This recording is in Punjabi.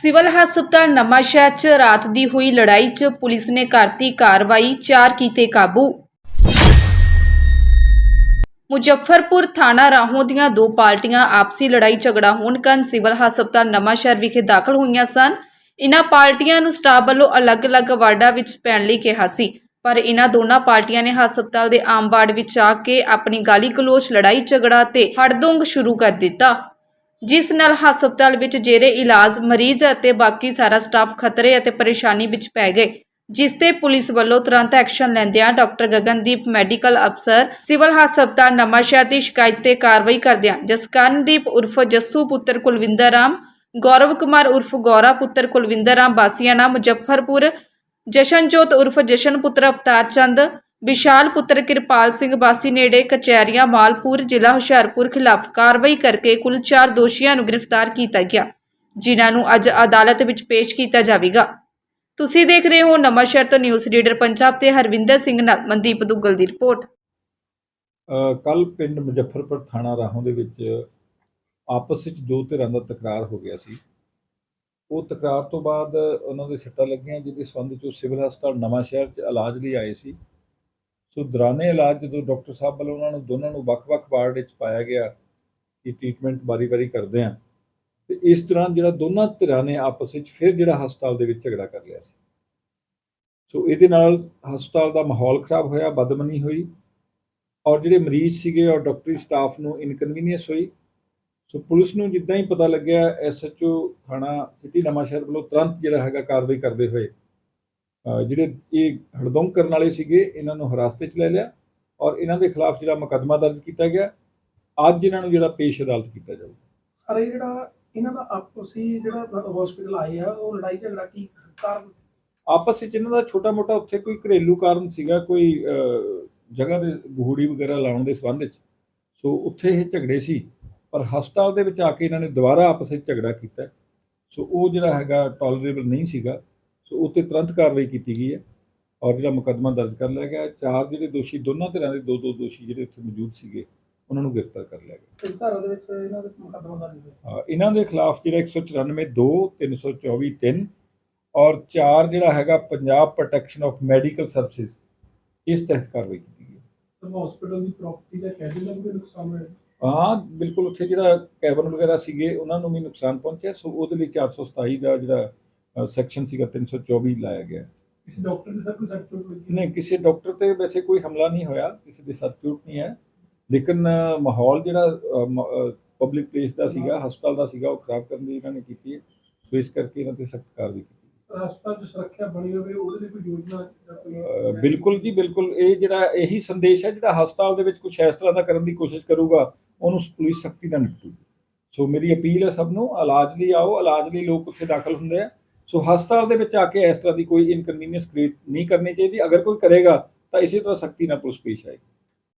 ਸਿਵਲ ਹਸਪਤਾਲ ਨਵਾਂਸ਼ਹਿਰ 'ਚ ਰਾਤ ਦੀ ਹੋਈ ਲੜਾਈ 'ਚ ਪੁਲਿਸ ਨੇ ਕਰਤੀ ਕਾਰਵਾਈ, ਚਾਰ ਕੀਤੇ ਕਾਬੂ। ਮੁਜ਼ੱਫਰਪੁਰ ਥਾਣਾ ਰਾਹੋਂ ਦੀਆਂ ਦੋ ਪਾਰਟੀਆਂ ਆਪਸੀ ਲੜਾਈ ਝਗੜਾ ਹੋਣ ਕਾਰਨ ਸਿਵਲ ਹਸਪਤਾਲ ਨਵਾਂਸ਼ਹਿਰ ਵਿਖੇ ਦਾਖਲ ਹੋਈਆਂ ਸਨ। ਇਨ੍ਹਾਂ ਪਾਰਟੀਆਂ ਨੂੰ ਸਟਾਫ ਵੱਲੋਂ ਅਲੱਗ-ਅਲੱਗ ਵਾਰਡਾਂ ਵਿੱਚ ਪੈਣ ਲਈ ਕਿਹਾ ਸੀ। ਪਰ ਇਨ੍ਹਾਂ ਦੋਨਾਂ ਪਾਰਟੀਆਂ ਨੇ ਹਸਪਤਾਲ ਦੇ ਆਮ ਵਾਰਡ ਵਿੱਚ ਆ ਕੇ ਆਪਣੀ ਗਾਲੀ ਗਲੋਚ ਲੜਾਈ ਝਗੜਾ ਤੇ ਹੜਦੋਂਗ ਸ਼ੁਰੂ ਕਰ ਦਿੱਤਾ। ਜਿਸ ਨਾਲ ਹਸਪਤਾਲ ਵਿੱਚ ਜੇਰੇ ਇਲਾਜ, ਮਰੀਜ਼ ਅਤੇ ਬਾਕੀ ਸਾਰਾ ਸਟਾਫ ਖਤਰੇ ਅਤੇ ਪਰੇਸ਼ਾਨੀ ਵਿੱਚ ਪੈ ਗਏ, ਜਿਸ ਤੇ ਪੁਲਿਸ ਵੱਲੋਂ ਤੁਰੰਤ ਐਕਸ਼ਨ ਲੈਂਦਿਆਂ doctor Gagandeep medical officer, civil ਹਸਪਤਾਲ ਨਵਾਂਸ਼ਹਿਰ ਦੀ ਸ਼ਿਕਾਇਤ ਤੇ ਕਾਰਵਾਈ ਕਰਦਿਆਂ ਜਸਕਰਨਦੀਪ ਉਰਫ ਜੱਸੂ ਪੁੱਤਰ ਕੁਲਵਿੰਦਰ ਰਾਮ, ਗੌਰਵ ਕੁਮਾਰ ਉਰਫ ਗੌਰਾ ਪੁੱਤਰ ਕੁਲਵਿੰਦਰ ਰਾਮ ਬਾਸੀਆਣਾ ਮੁਜ਼ੱਫਰਪੁਰ, ਜਸ਼ਨਜੋਤ ਉਰਫ ਜਸ਼ਨ ਪੁੱਤਰ ਅਵਤਾਰ ਚੰਦ ਵਿਸ਼ਾਲ ਪੁੱਤਰ ਕਿਰਪਾਲ ਸਿੰਘ ਬਾਸੀ ਨੇੜੇ ਕਚਹਿਰੀਆਂ, ਮਾਲਪੁਰ ਜ਼ਿਲ੍ਹਾ ਹੁਸ਼ਿਆਰਪੁਰ ਖਿਲਾਫ ਕਾਰਵਾਈ ਕਰਕੇ ਕੁੱਲ 4 ਦੋਸ਼ੀਆਂ ਨੂੰ ਗ੍ਰਿਫਤਾਰ ਕੀਤਾ ਗਿਆ, ਜਿਨ੍ਹਾਂ ਨੂੰ ਅੱਜ ਅਦਾਲਤ ਵਿੱਚ ਪੇਸ਼ ਕੀਤਾ ਜਾਵੇਗਾ। ਤੁਸੀਂ ਦੇਖ ਰਹੇ ਹੋ ਨਵਾਂਸ਼ਹਿਰ ਤੋਂ ਨਿਊਜ਼ ਰੀਡਰ ਪੰਜਾਬ ਤੇ ਹਰਵਿੰਦਰ ਸਿੰਘ ਨਾਲ ਮਨਦੀਪ ਦੁੱਗਲ ਦੀ ਰਿਪੋਰਟ। ਕੱਲ ਪਿੰਡ ਮੁਜ਼ੱਫਰਪੁਰ ਥਾਣਾ ਰਾਹੋਂ ਦੇ ਵਿੱਚ ਆਪਸ ਵਿੱਚ ਦੋ ਧਿਰਾਂ ਦਾ ਤਕਰਾਰ ਹੋ ਗਿਆ ਸੀ। ਉਹ ਤਕਰਾਰ ਤੋਂ ਬਾਅਦ ਉਹਨਾਂ ਦੇ ਸੱਟਾਂ ਲੱਗੀਆਂ, ਜਿਹਦੇ ਸੰਬੰਧ ਵਿੱਚ ਉਹ ਸਿਵਲ ਹਸਪਤਾਲ ਨਵਾਂ ਸ਼ਹਿਰ 'ਚ ਇਲਾਜ ਲਈ ਆਏ ਸੀ। ਸੋ ਦੌਰਾਨੇ ਇਲਾਜ ਜਦੋਂ ਡਾਕਟਰ ਸਾਹਿਬ ਵੱਲੋਂ ਉਹਨਾਂ ਨੂੰ ਦੋਨਾਂ ਨੂੰ ਵੱਖ-ਵੱਖ ਵਾਰਡ ਵਿੱਚ ਪਾਇਆ ਗਿਆ ਕਿ ਟ੍ਰੀਟਮੈਂਟ ਵਾਰੀ-ਵਾਰੀ ਕਰਦੇ ਆ, ਤੇ ਇਸ ਦੌਰਾਨ ਜਿਹੜਾ ਦੋਨਾਂ ਧਿਰਾਂ ਨੇ ਆਪਸ ਵਿੱਚ ਫਿਰ ਜਿਹੜਾ ਹਸਪਤਾਲ ਦੇ ਵਿੱਚ ਝਗੜਾ ਕਰ ਲਿਆ ਸੀ। ਸੋ ਇਹਦੇ ਨਾਲ ਹਸਪਤਾਲ ਦਾ ਮਾਹੌਲ ਖਰਾਬ ਹੋਇਆ ਬਦਮਨੀ ਹੋਈ ਔਰ ਜਿਹੜੇ ਮਰੀਜ਼ ਸੀਗੇ ਔਰ ਡਾਕਟਰੀ ਸਟਾਫ ਨੂੰ ਇਨਕਨਵੀਨੀਅੰਸ ਹੋਈ। ਸੋ ਪੁਲਿਸ ਨੂੰ ਜਿੱਦਾਂ ਹੀ ਪਤਾ ਲੱਗਿਆ ਐਸਐਚਓ ਥਾਣਾ ਸਿਟੀ ਨਵਾਂਸ਼ਹਿਰ ਵੱਲੋਂ ਤੁਰੰਤ ਜਿਹੜਾ ਹੈਗਾ ਕਾਰਵਾਈ ਕਰਦੇ ਹੋਏ ਜਿਹੜੇ ਇਹ ਹੜਦੰਗ ਕਰਨ ਵਾਲੇ ਸੀਗੇ ਇਹਨਾਂ ਨੂੰ ਹਿਰਾਸਤ 'ਚ ਲੈ ਲਿਆ ਔਰ ਇਹਨਾਂ ਦੇ ਖਿਲਾਫ ਜਿਹੜਾ ਮੁਕੱਦਮਾ ਦਰਜ ਕੀਤਾ ਗਿਆ ਅੱਜ ਇਹਨਾਂ ਨੂੰ ਜਿਹੜਾ ਪੇਸ਼ ਅਦਾਲਤ ਕੀਤਾ ਜਾਊਗਾ। ਸਰ ਇਹ ਜਿਹੜਾ ਇਹਨਾਂ ਦਾ ਆਪਸੀ ਜਿਹੜਾ ਹਸਪੀਟਲ ਆਏ ਆ ਉਹ ਲੜਾਈ ਝਗੜਾ ਕੀ ਕਾਰਨ? ਆਪਸ ਵਿੱਚ ਇਹਨਾਂ ਦਾ ਛੋਟਾ ਮੋਟਾ ਉੱਥੇ ਕੋਈ ਘਰੇਲੂ ਕਾਰਨ ਸੀਗਾ ਕੋਈ ਜਗ੍ਹਾ ਦੇ ਗਹੂੜੀ ਵਗੈਰਾ ਲਾਉਣ ਦੇ ਸੰਬੰਧ ਵਿੱਚ। ਸੋ ਉੱਥੇ ਇਹ ਝਗੜੇ ਸੀ ਪਰ ਹਸਪਤਾਲ ਦੇ ਵਿੱਚ ਆ ਕੇ ਇਹਨਾਂ ਨੇ ਦੁਬਾਰਾ ਆਪਸ ਵਿੱਚ ਝਗੜਾ ਕੀਤਾ। ਸੋ ਉਹ ਜਿਹੜਾ ਹੈਗਾ ਟੋਲਰੇਬਲ ਨਹੀਂ ਸੀਗਾ। ਸੋ ਉੱਤੇ ਤੁਰੰਤ ਕਾਰਵਾਈ ਕੀਤੀ ਗਈ ਹੈ ਔਰ ਜਿਹੜਾ ਮੁਕੱਦਮਾ ਦਰਜ ਕਰ ਲਿਆ ਗਿਆ। ਚਾਰ ਜਿਹੜੇ ਦੋਸ਼ੀ ਦੋਨਾਂ ਤਰ੍ਹਾਂ ਦੇ ਦੋ ਦੋ ਦੋਸ਼ੀ ਜਿਹੜੇ ਉੱਥੇ ਮੌਜੂਦ ਸੀਗੇ ਉਹਨਾਂ ਨੂੰ ਗ੍ਰਿਫਤਾਰ ਕਰ ਲਿਆ ਗਿਆ ਇਸ ਧਾਰਾ ਦੇ ਵਿੱਚ ਇਹਨਾਂ ਦੇ ਮੁਕੱਦਮਾ ਦਰਜ ਹੋਇਆ ਇਹਨਾਂ ਦੇ ਖਿਲਾਫ ਜਿਹੜਾ 194 2 324 3 ਔਰ 4 ਜਿਹੜਾ ਹੈਗਾ Punjab protection of medical services ਇਸ ਤਹਿਤ ਕਾਰਵਾਈ ਕੀਤੀ ਗਈ ਹੈ। ਸਰ ਹਸਪੀਟਲ ਦੀ ਪ੍ਰਾਪਰਟੀ ਦਾ ਕੈਬਿਨ ਨੂੰ ਵੀ ਨੁਕਸਾਨ ਹੋਇਆ ਹਾਂ ਬਿਲਕੁਲ ਉੱਥੇ ਜਿਹੜਾ ਕੈਬਨ ਵਗੈਰਾ ਸੀਗੇ ਉਹਨਾਂ ਨੂੰ ਵੀ ਨੁਕਸਾਨ ਪਹੁੰਚਿਆ ਸੋ ਉਹਦੇ ਲਈ 427 ਦਾ ਜਿਹੜਾ ਸੈਕਸ਼ਨ ਸੀਗਾ 324 ਲਾਇਆ ਗਿਆ। ਕਿਸੇ ਡਾਕਟਰ ਦੀ ਸਰ ਕੋਈ ਸੱਟ ਚੋਟ ਲੱਗੀ ਨਹੀਂ ਕਿਸੇ ਡਾਕਟਰ ਤੇ ਵੈਸੇ ਕੋਈ ਹਮਲਾ ਨਹੀਂ ਹੋਇਆ ਕਿਸੇ ਦੇ ਸੱਟ ਚੋਟ ਨਹੀਂ ਹੈ। ਲੇਕਿਨ ਮਾਹੌਲ ਜਿਹੜਾ ਪਬਲਿਕ ਪਲੇਸ ਦਾ ਸੀਗਾ ਹਸਪਤਾਲ ਦਾ ਸੀਗਾ ਉਹ ਖਰਾਬ ਕਰਨ ਦੀ ਇਹਨਾਂ ਨੇ ਕੀਤੀ ਹੈ। ਸੋ ਇਸ ਕਰਕੇ ਇਹਨਾਂ ਤੇ ਸਖਤ ਕਾਰਵਾਈ ਕੀਤੀ ਹਸਪਤਾਲ ਚ ਸੁਰੱਖਿਆ ਬਣੀ ਹੋਵੇ ਉਹਦੇ ਲਈ ਕੋਈ ਯੋਜਨਾ ਬਿਲਕੁਲ ਜੀ ਬਿਲਕੁਲ। ਇਹ ਜਿਹੜਾ ਇਹੀ ਸੰਦੇਸ਼ ਹੈ ਜਿਹੜਾ ਹਸਪਤਾਲ ਦੇ ਵਿੱਚ ਕੁਝ ਇਸ ਤਰ੍ਹਾਂ ਦਾ ਕਰਨ ਦੀ ਕੋਸ਼ਿਸ਼ ਕਰੂਗਾ ਉਹਨੂੰ ਪੁਲਿਸ ਸਖਤੀ ਨਾਲ ਨਿਪਟੂਗੀ। ਸੋ ਮੇਰੀ ਅਪੀਲ ਹੈ ਸਭ ਨੂੰ ਇਲਾਜ ਲਈ ਆਓ ਇਲਾਜ ਲਈ ਲੋਕ ਉੱਥੇ ਦਾਖਲ ਹੁੰਦੇ ਆ। ਸੋ ਹਸਪਤਾਲ ਦੇ ਵਿੱਚ ਆ ਕੇ ਇਸ ਤਰ੍ਹਾਂ ਦੀ ਕੋਈ ਇਨਕਨਵੀਨੀਅੰਸ ਕ੍ਰੀਏਟ ਨਹੀਂ ਕਰਨੀ ਚਾਹੀਦੀ। ਅਗਰ ਕੋਈ ਕਰੇਗਾ, ਤਾਂ ਇਸੇ ਤਰ੍ਹਾਂ ਸਖਤੀ ਨਾਲ ਪੁਲਿਸ ਪੇਸ਼ ਆਏਗੀ।